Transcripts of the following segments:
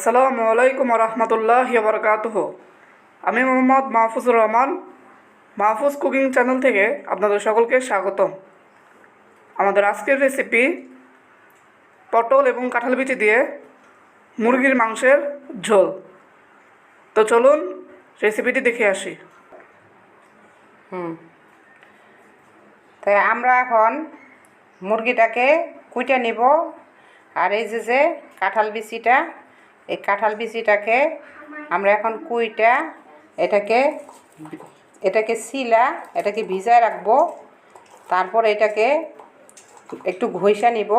আসসালামু আলাইকুম রহমতুল্লাহ বরকাতুহ। আমি মোহাম্মদ মাহফুজুর রহমান, মাহফুজ কুকিং চ্যানেল থেকে আপনাদের সকলকে স্বাগতম। আমাদের আজকের রেসিপি পটল এবং কাঁঠাল বিচি দিয়ে মুরগির মাংসের ঝোল। তো চলুন রেসিপিটি দেখে আসি। হুম। তাই আমরা এখন মুরগিটাকে কুইটে নিব, আর এই যে যে কাঁঠাল বিচিটা এই কাঁঠাল বিচিটাকে আমরা এখন কুইটা, এটাকে এটাকে শিলা, এটাকে ভিজায় রাখব। তারপর এটাকে একটু ঘষা নিব।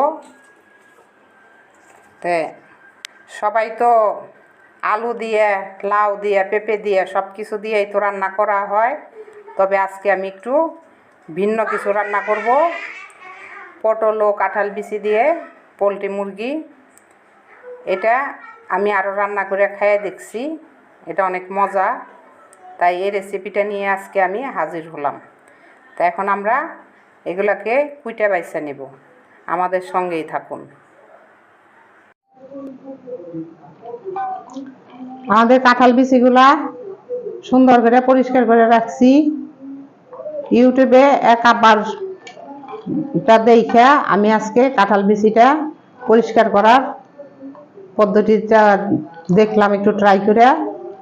তে সবাই তো আলু দিয়ে, লাউ দিয়ে, পেঁপে দিয়ে সব কিছু দিয়েই তো রান্না করা হয়। তবে আজকে আমি একটু ভিন্ন কিছু রান্না করব। পটল ও কাঁঠাল বিচি দিয়ে পোলট্রি মুরগি। এটা আমি আরও রান্না করে খাইয়ে দেখছি। এটা অনেক মজা। তাই এই রেসিপিটা নিয়ে আজকে আমি হাজির হলাম। তা এখন আমরা এগুলাকে কুইটা বাইসা নেব। আমাদের সঙ্গেই থাকুন। আমাদের কাঁঠাল বিচিগুলা সুন্দর করে পরিষ্কার করে রাখছি। ইউটিউবে এক আবার টা দেখা আমি আজকে কাঁঠাল বিচিটা পরিষ্কার করার পদ্ধতিটা দেখলাম, একটু ট্রাই করে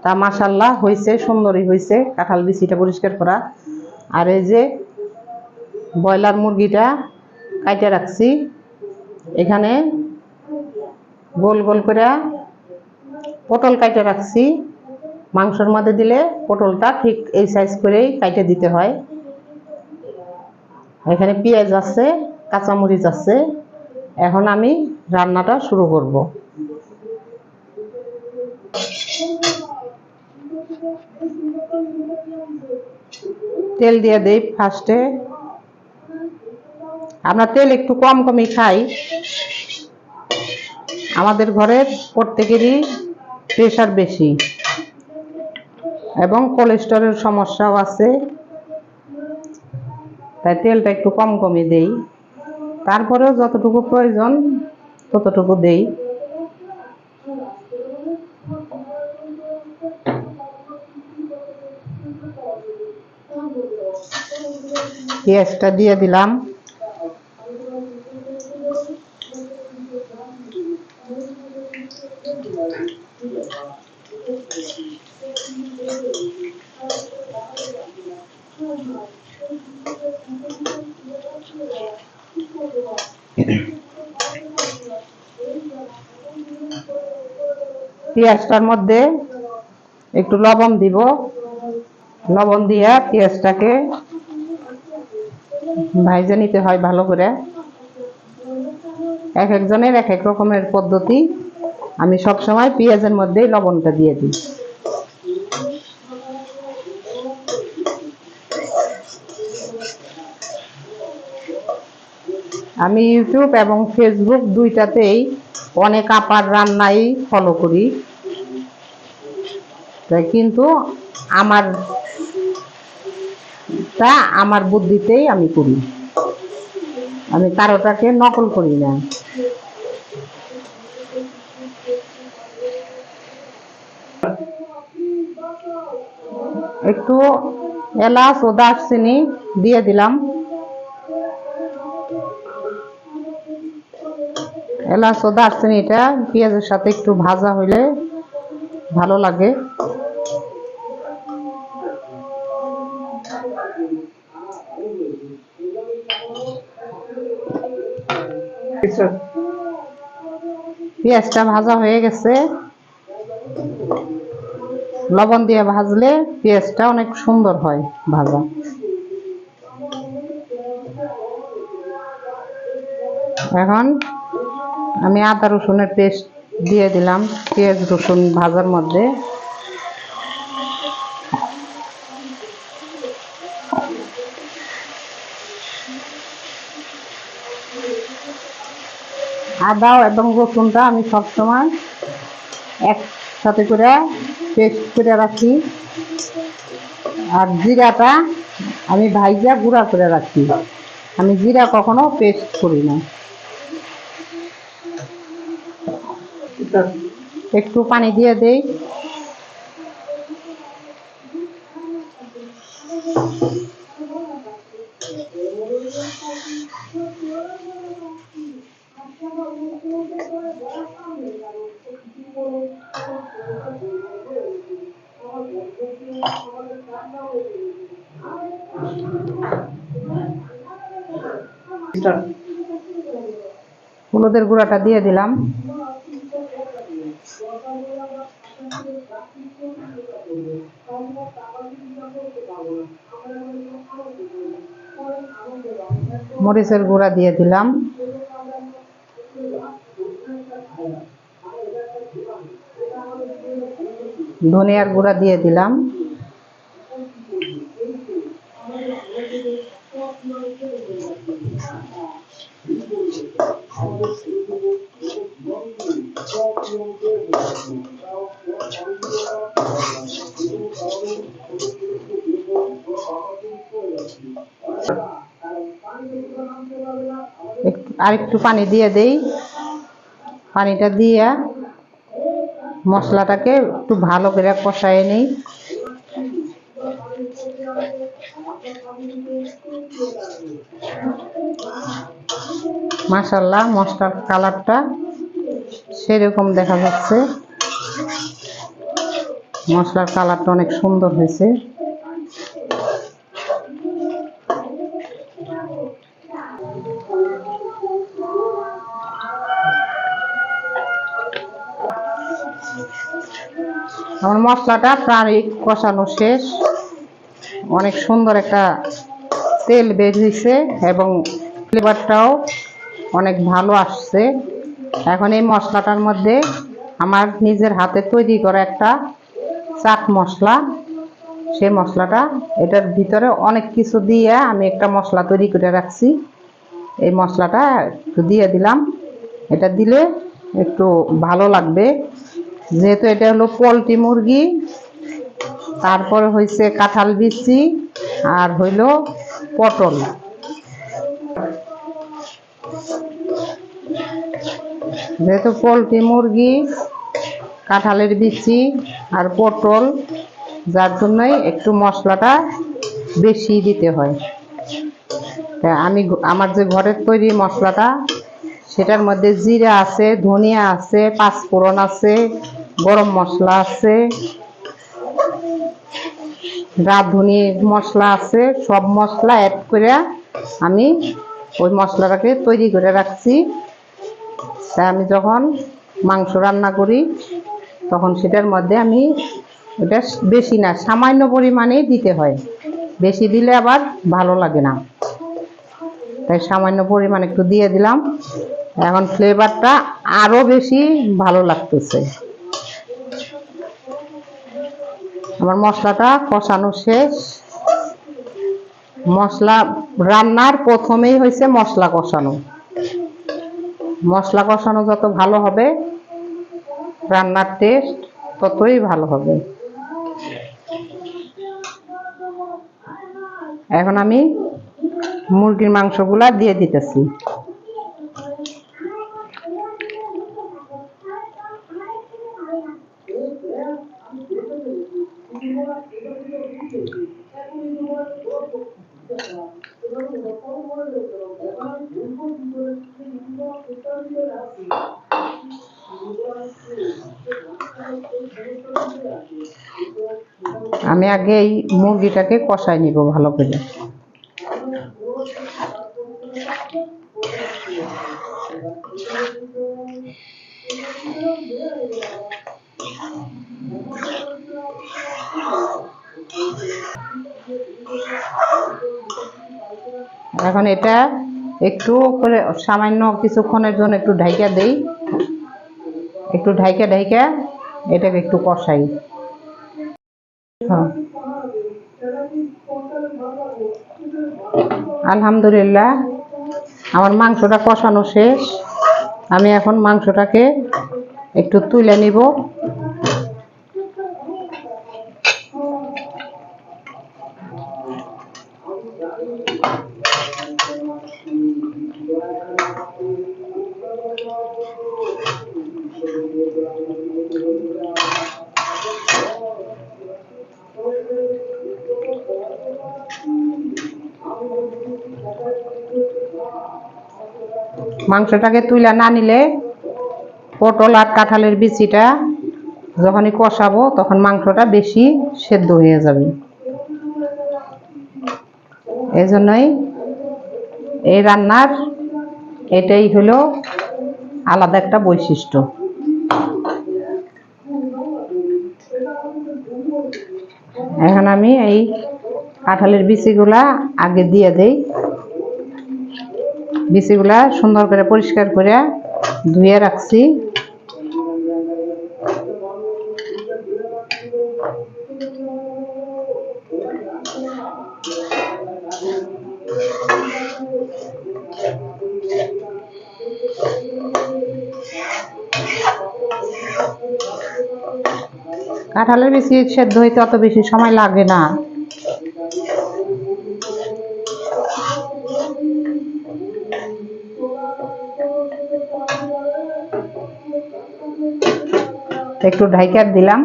তা মাসাল্লাহ হয়েছে সুন্দরই হয়েছে কাঁঠাল বিচিটা পরিষ্কার করা। আর এই যে ব্রয়লার মুরগিটা কাইটে রাখছি, এখানে গোল গোল করে পটল কাইটে রাখছি। মাংসর মধ্যে দিলে পটলটা ঠিক এই সাইজ করেই কাইটে দিতে হয়। এখানে পেঁয়াজ আছে, কাঁচামরিচ আছে। এখন আমি রান্নাটা শুরু করব। তেল দিয়ে দেই ফার্স্টে আমরা তেল একটু কম কমই খাই। আমাদের ঘরের প্রত্যেকেরই প্রেশার বেশি। এবং কোলেস্টেরলের সমস্যাও আছে। তাই তেলটা একটু কম কমই দেই। তারপরেও যতটুকু প্রয়োজন ততটুকু দেই। পেঁয়াজটা দিয়ে দিলাম। পেঁয়াজটার মধ্যে একটু লবণ দিব। লবণ দিয়া পেঁয়াজটাকে ভাইজে নিতে হয় ভালো করে। এক একজনের এক এক রকমের পদ্ধতি। আমি সব সময় পেঁয়াজের মধ্যেই লবণটা দিয়ে দিই। আমি ইউটিউব এবং ফেসবুক দুইটাতেই অনেক আপার রান্নাই ফলো করি। কিন্তু আমার তা আমার বুদ্ধিতেই আমি করি। আমি কারোটাকে নকল করি না। একটু এলাচ ও দারচিনি দিয়ে দিলাম। এলাচ ও দারচিনিটা পেঁয়াজের সাথে একটু ভাজা হইলে ভালো লাগে। পেঁয়াজটা ভাজা হয়ে গেছে। লবণ দিয়ে ভাজলে পেঁয়াজটা অনেক সুন্দর হয় ভাজা। এখন আমি আদা রসুনের পেস্ট দিয়ে দিলাম, পেঁয়াজ রসুন ভাজার মধ্যে। আদা এবং রসুনটা আমি সবসময় একসাথে করে পেস্ট করে রাখি। আর জিরাটা আমি ভাইজা গুঁড়া করে রাখি। আমি জিরা কখনো পেস্ট করি না। একটু পানি দিয়ে দেই। হলুদের গুঁড়াটা দিয়ে দিলাম। মরিচের গুঁড়া দিয়ে দিলাম। ধনিয়ার গুঁড়া দিয়ে দিলাম। আর একটু পানি দিয়ে দেই। পানিটা দিয়ে মশলাটাকে একটু ভালো করে কষায় নিই। মাশাল্লাহ, মশলার কালারটা সেরকম দেখা যাচ্ছে। মশলার কালারটা অনেক সুন্দর হয়েছে। আমার মশলাটা প্রায় কষানো শেষ। অনেক সুন্দর একটা তেল বেরিয়েছে এবং ফ্লেভারটাও অনেক ভালো আসছে। এখন এই মশলাটার মধ্যে আমার নিজের হাতে তৈরি করা একটা চাট মশলা। সেই মশলাটা এটার ভিতরে অনেক কিছু দিয়ে আমি একটা মশলা তৈরি করে রাখছি। এই মশলাটা একটু দিয়ে দিলাম। এটা দিলে একটু ভালো লাগবে। যেহেতু এটা হলো পোলট্রি মুরগি, তারপরে হয়েছে কাঁঠাল বিচি আর হইল পটল। যেহেতু পোলট্রি মুরগি, কাঁঠালের বিচি আর পটল, যার জন্যই একটু মশলাটা বেশি দিতে হয়। আমি আমার যে ঘরের তৈরি মশলাটা, সেটার মধ্যে জিরা আছে, ধনিয়া আছে, পাঁচফোড়ন আছে গরম মশলা আছে, রাঁধুনি মশলা আছে, সব মশলা অ্যাড করে আমি ওই মশলাটাকে তৈরি করে রাখছি। তা আমি যখন মাংস রান্না করি, তখন সেটার মধ্যে আমি ওটা বেশি না, সামান্য পরিমাণেই দিতে হয়। বেশি দিলে আবার ভালো লাগে না। তাই সামান্য পরিমাণ একটু দিয়ে দিলাম। এখন ফ্লেভারটা আরও বেশি ভালো লাগতেছে। আমার মশলাটা কষানো শেষ। মশলা রান্নার প্রথমেই হয়েছে মশলা কষানো। মশলা কষানো যত ভালো হবে, রান্নার টেস্ট ততই ভালো হবে। এখন আমি মুরগির মাংসগুলা দিয়ে দিতেছি আমি আগে এই মুরগিটাকে কষাই নিব ভালো করে। এখন এটা একটু করে সামান্য কিছুক্ষণের জন্য একটু ঢাইকা দেই। একটু ঢাইকা ঢাইকা এটাকে একটু কষাই। হ্যাঁ। আলহামদুলিল্লাহ আমার মাংসটা কষানো শেষ। আমি এখন মাংসটাকে একটু তুলে নিব। মাংসটাকে তুইলা না নিলে পটল আর কাঁঠালের বিচিটা যখনই কষাবো, তখন মাংসটা বেশি সেদ্ধ হয়ে যাবে। এই জন্যই এই রান্নার এটাই হলো আলাদা একটা বৈশিষ্ট্য। এখন আমি এই কাঁঠালের বিচিগুলা আগে দিয়ে দেই। বিচিগুলা সুন্দর করে পরিষ্কার করে ধুয়ে রাখছি। কাঁঠালের বেশি সেদ্ধ হইতে অত বেশি সময় লাগে না। একটু ঢাইকার দিলাম।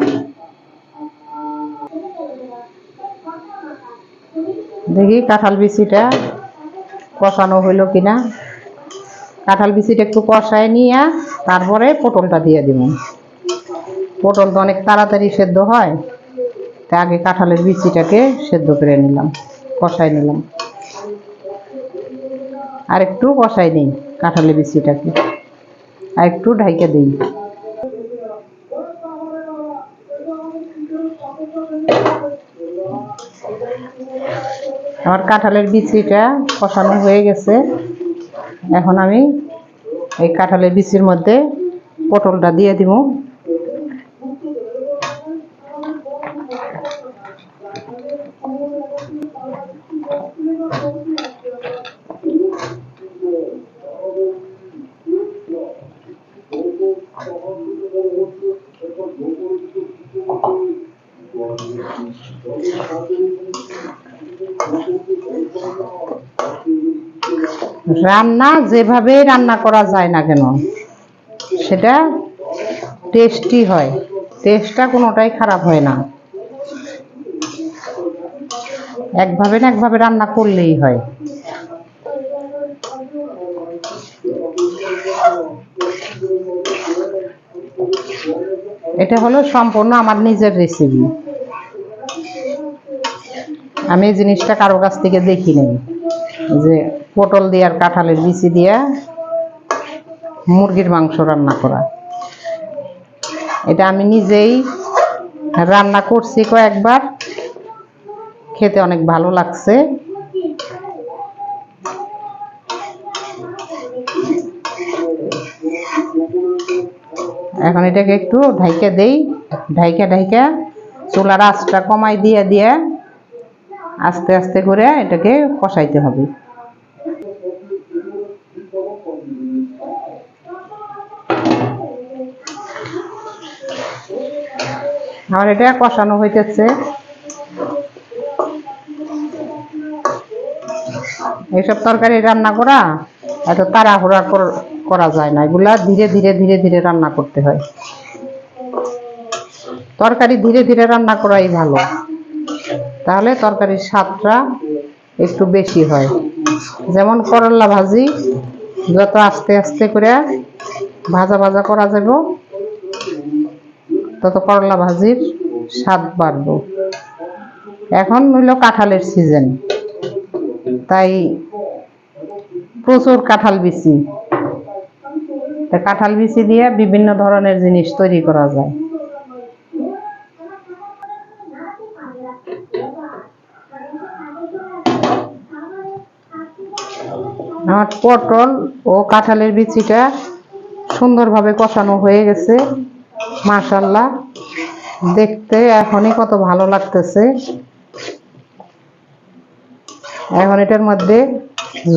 দেখি কাঁঠাল বিচিটা কষানো হইল কিনা। কাঁঠাল বিচিটা একটু কষায় নিয়ে তারপরে পটলটা দিয়ে দিব। পটল তো অনেক তাড়াতাড়ি সেদ্ধ হয়, তা আগে কাঁঠালের বিচিটাকে সেদ্ধ করে নিলাম, কষায় নিলাম। আর একটু কষাই নিই কাঁঠালের বিচিটাকে, আর একটু ঢাইকে দিই। আমার কাঁঠালের বিচিটা কষানো হয়ে গেছে। এখন আমি এই কাঁঠালের বিচির মধ্যে পটলটা দিয়ে দিব। রান্না যেভাবে রান্না করা যায় না কেন, সেটা টেস্টি হয়। টেস্টটা কোনোটাই খারাপ হয় না। একভাবে না একভাবে রান্না করলেই হয়। এটা হলো সম্পূর্ণ আমার নিজের রেসিপি আমি এই জিনিসটা কারও কাছ থেকে দেখি নাই যে পটল দিয়ে আর কাঁঠালের বিচি দিয়ে মুরগির মাংস রান্না করা। এটা আমি নিজেই রান্না করছি কয়েকবার। খেতে অনেক ভালো লাগছে। এখন এটাকে একটু ঢাইকা দেই। ঢাইকা ঢাইকা চুলার আঁচটা কমাই দিয়ে দিয়ে আস্তে আস্তে করে এটাকে কষাইতে হবে। আমার এটা কষানো হইতেছে। এইসব তরকারি রান্না করা, এত তাড়াহুড়া করা যায় না। এগুলা ধীরে ধীরে ধীরে ধীরে রান্না করতে হয়। তরকারি ধীরে ধীরে রান্না করাই ভালো। তাহলে তরকারির স্বাদটা একটু বেশি হয়। যেমন করলা ভাজি, যত আস্তে আস্তে করে ভাজা ভাজা করা যাব তত করলা ভাজির স্বাদ বাড়বো। এখন হইল কাঁঠালের সিজন তাই প্রচুর কাঁঠাল বিচি। তা কাঁঠাল বিচি দিয়ে বিভিন্ন ধরনের জিনিস তৈরি করা যায়। আমার পটল ও কাঁঠালের বিচিটা সুন্দরভাবে কষানো হয়ে গেছে। মাশাল্লাহ দেখতে এখনই কত ভালো লাগতেছে। এখন এটার মধ্যে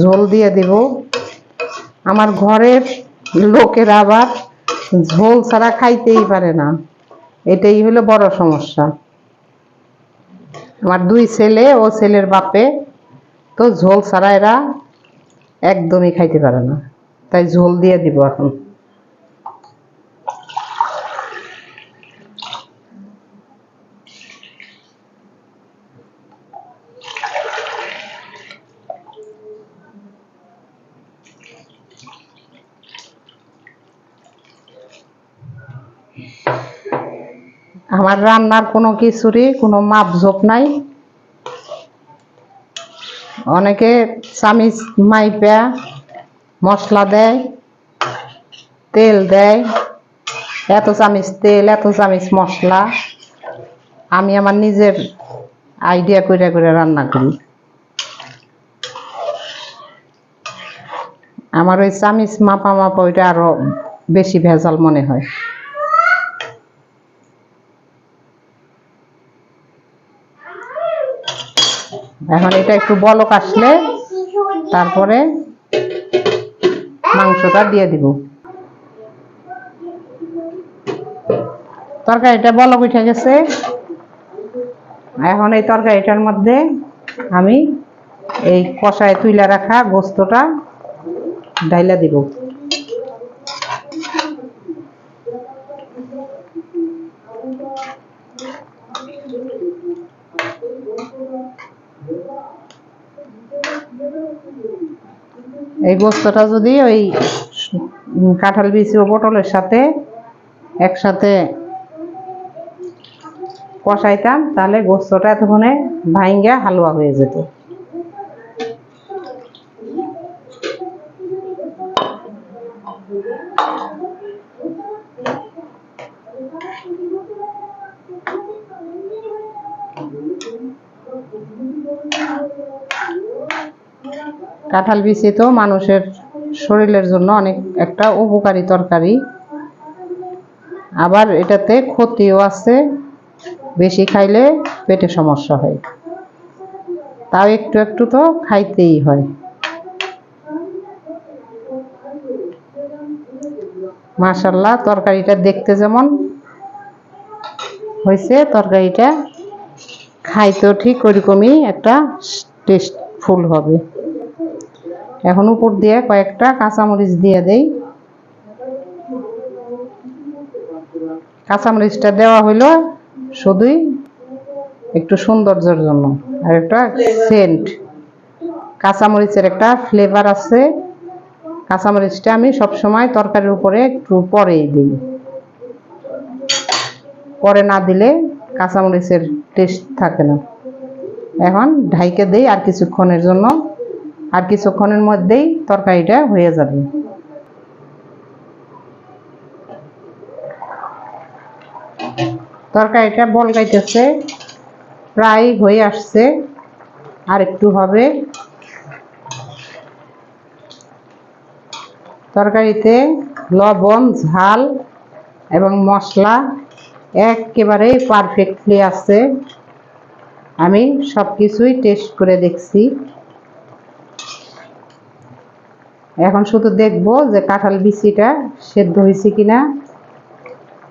ঝোল দিয়ে দিব। আমার ঘরের লোকেরা আবার ঝোল ছাড়া খাইতেই পারে না। এটাই হলো বড় সমস্যা। আমার দুই ছেলে, ও ছেলের বাপে, তো ঝোল ছাড়া এরা একদমই খাইতে পারে না। তাই ঝোল দিয়ে দিব এখন। আমার রান্নার কোনো কিছুরই কোনো মাপঝোপ নাই। অনেকে চামিচ মাইপা মশলা দেয়, তেল দেয়। এত চামিচ তেল, এত চামিচ মশলা। আমি আমার নিজের আইডিয়া করে করে রান্না করি। আমার ওই চামিচ মাপা মাপা ওইটা আরও বেশি ভেজাল মনে হয়। এখন এটা একটু বলক আসলে তারপরে মাংসটা দিয়ে দিব। তরকারিটা বলক উঠে গেছে। এখন এই তরকারিটার মধ্যে আমি এই কষায় তুইলা রাখা গোস্তটা ডাইলা দিব। এই গোস্তটা যদি ওই কাঁঠাল বিচি ও পটলের সাথে একসাথে কষাইতাম, তাহলে গোস্তটা এতক্ষণে ভাইঙ্গা হালুয়া হয়ে যেত। কাঁঠাল বিচি তো মানুষের শরীরের জন্য অনেক একটা উপকারী তরকারি। আবার এটাতে ক্ষতিও আছে, বেশি খাইলে পেটে সমস্যা হয়। তাও একটু একটু তো খাইতেই হয়। মাশাল্লাহ, তরকারিটা দেখতে যেমন হয়েছে তরকারিটা খাইতেও ঠিক ওরকমই একটা টেস্টফুল হবে। এখন উপর দিয়ে কয়েকটা কাঁচামরিচ দিয়ে দেই। কাঁচামরিচটা দেওয়া হইল শুধুই একটু সৌন্দর্যের জন্য। আর একটা সেন্ট কাঁচামরিচের একটা ফ্লেভার আছে। কাঁচামরিচটা আমি সবসময় তরকারির উপরে একটু পরেই দিই। পরে না দিলে কাঁচামরিচের টেস্ট থাকে না। এখন ঢাইকে দেই আর কিছুক্ষণের জন্য। আর কিছুক্ষণের মধ্যেই তরকারিটা হয়ে যাবে। তরকারিটা বলগাইতেছে প্রায় হয়ে আসছে, আর একটু হবে। তরকারিতে লবণ, ঝাল এবং মশলা একেবারেই পারফেক্টলি আছে। আমি সব কিছুই টেস্ট করে দেখছি। এখন শুধু দেখব যে কাঁঠাল বিচিটা সেদ্ধ হয়েছে কিনা।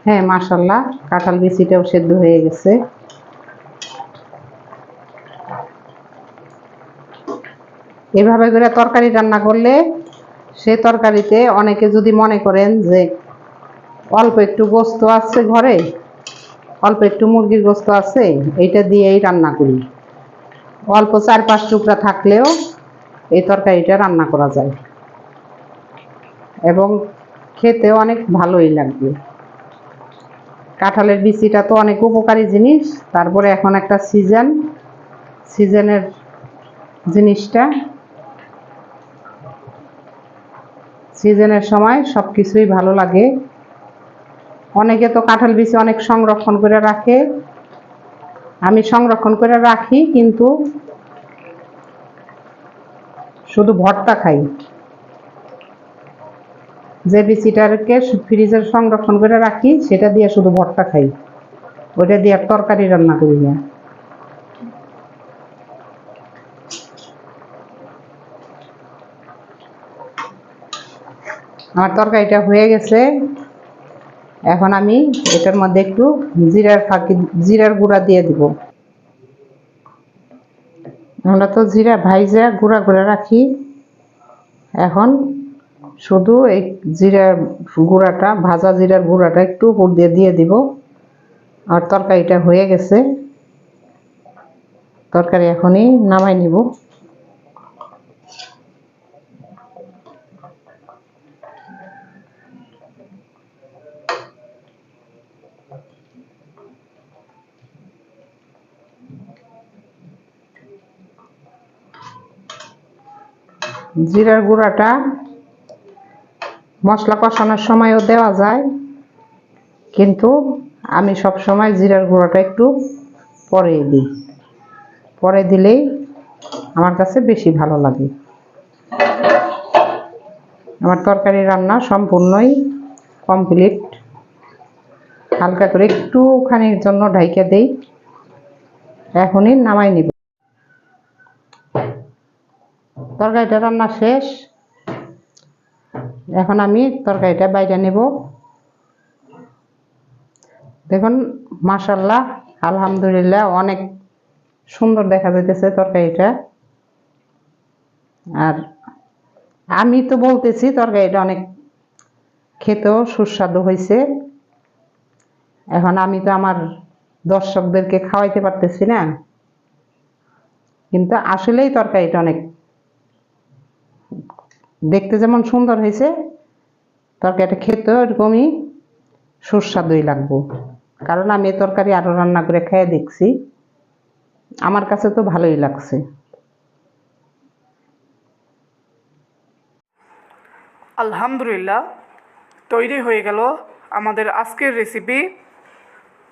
হ্যাঁ মাশাল্লাহ, কাঁঠাল বিচিটাও সেদ্ধ হয়ে গেছে। এভাবে করে তরকারি রান্না করলে সে তরকারিতে অনেকে যদি মনে করেন যে অল্প একটু গোস্ত আছে ঘরে, অল্প একটু মুরগির গোস্ত আছে, এইটা দিয়েই রান্না করি। অল্প চার পাঁচ টুকরা থাকলেও এই তরকারিটা রান্না করা যায়। এবং খেতে অনেক ভালোই লাগবে। কাঁঠালের বিচিটা তো অনেক উপকারী জিনিস। তারপরে এখন একটা সিজন। সিজনের জিনিসটা। সিজনের সময় সব কিছুই ভালো লাগে। অনেকে তো কাঁঠাল বিচি অনেক সংরক্ষণ করে রাখে। আমি সংরক্ষণ করে রাখি, কিন্তু শুধু ভর্তা খাই। যে বিচিটাকে ফ্রিজের সংরক্ষণ করে রাখি, সেটা দিয়ে শুধু ভর্তা খাই। ওইটা দিয়ে তরকারি রান্না করি না। আমার তরকারিটা হয়ে গেছে। এখন আমি এটার মধ্যে একটু জিরার ফাঁকি, জিরার গুঁড়া দিয়ে দিব। আমরা তো জিরা ভাইজা গুঁড়া করে রাখি। এখন শুধু এই জিরার গুঁড়াটা, ভাজা জিরার গুঁড়াটা একটু উপর দিয়ে দিয়ে দিব। আর তরকারিটা হয়ে গেছে। তরকারি এখনই নামাই নিব। জিরার গুঁড়াটা মশলা কষানোর সময়ও দেওয়া যায়, কিন্তু আমি সব সময় জিরার গুঁড়োটা একটু পরে দিই। পরে দিলেই আমার কাছে বেশি ভালো লাগে। আমার তরকারি রান্না সম্পূর্ণই কমপ্লিট। হালকা করে একটুখানির জন্য ঢাইকা দেই। এখনই নামাই নিব। তরকারিটা রান্না শেষ। এখন আমি তরকারিটা বাইরে নেব। দেখুন মাশাল্লাহ আলহামদুলিল্লাহ, অনেক সুন্দর দেখা যাইতেছে তরকারিটা। আর আমি তো বলতেছি, তরকারিটা অনেক খেতেও সুস্বাদু হয়েছে এখন আমি তো আমার দর্শকদেরকে খাওয়াইতে পারতেছি না। কিন্তু আসলেই তরকারিটা অনেক দেখতে যেমন সুন্দর হয়েছে, তরকারিটা খেতেও এরকমই সুস্বাদুই লাগবো। কারণ আমি তরকারি আরও রান্না করে খেয়ে দেখছি, আমার কাছে তো ভালোই লাগছে। আলহামদুলিল্লাহ, তৈরি হয়ে গেল আমাদের আজকের রেসিপি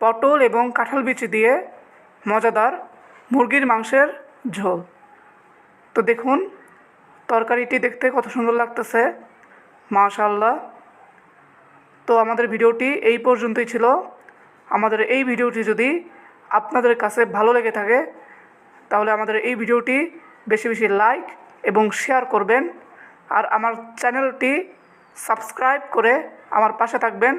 পটল এবং কাঁঠাল বিচি দিয়ে মজাদার মুরগির মাংসের ঝোল। তো দেখুন তরকারিটি দেখতে কত সুন্দর লাগতেছে। মাশাল্লাহ তো আমাদের ভিডিওটি এই পর্যন্তই ছিল। আমাদের এই ভিডিওটি যদি আপনাদের কাছে ভালো লেগে থাকে, তাহলে আমাদের এই ভিডিওটি বেশি বেশি লাইক এবং শেয়ার করবেন। আর আমার চ্যানেলটি সাবস্ক্রাইব করে আমার পাশে থাকবেন।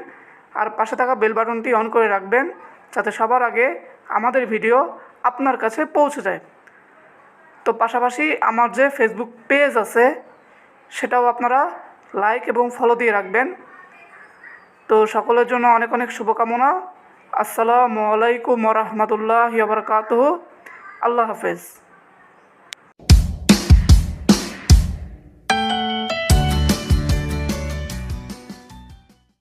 আর পাশে থাকা বেল বাটনটি অন করে রাখবেন, যাতে সবার আগে আমাদের ভিডিও আপনার কাছে পৌঁছে যায়। তো পাশাপাশি আমার যে ফেসবুক পেজ আছে, সেটাও আপনারা লাইক এবং ফলো দিয়ে রাখবেন। তো সকলের জন্য অনেক অনেক শুভকামনা। আসসালামু আলাইকুম রহমতুল্লাহ বারকাত আল্লাহ হাফেজ।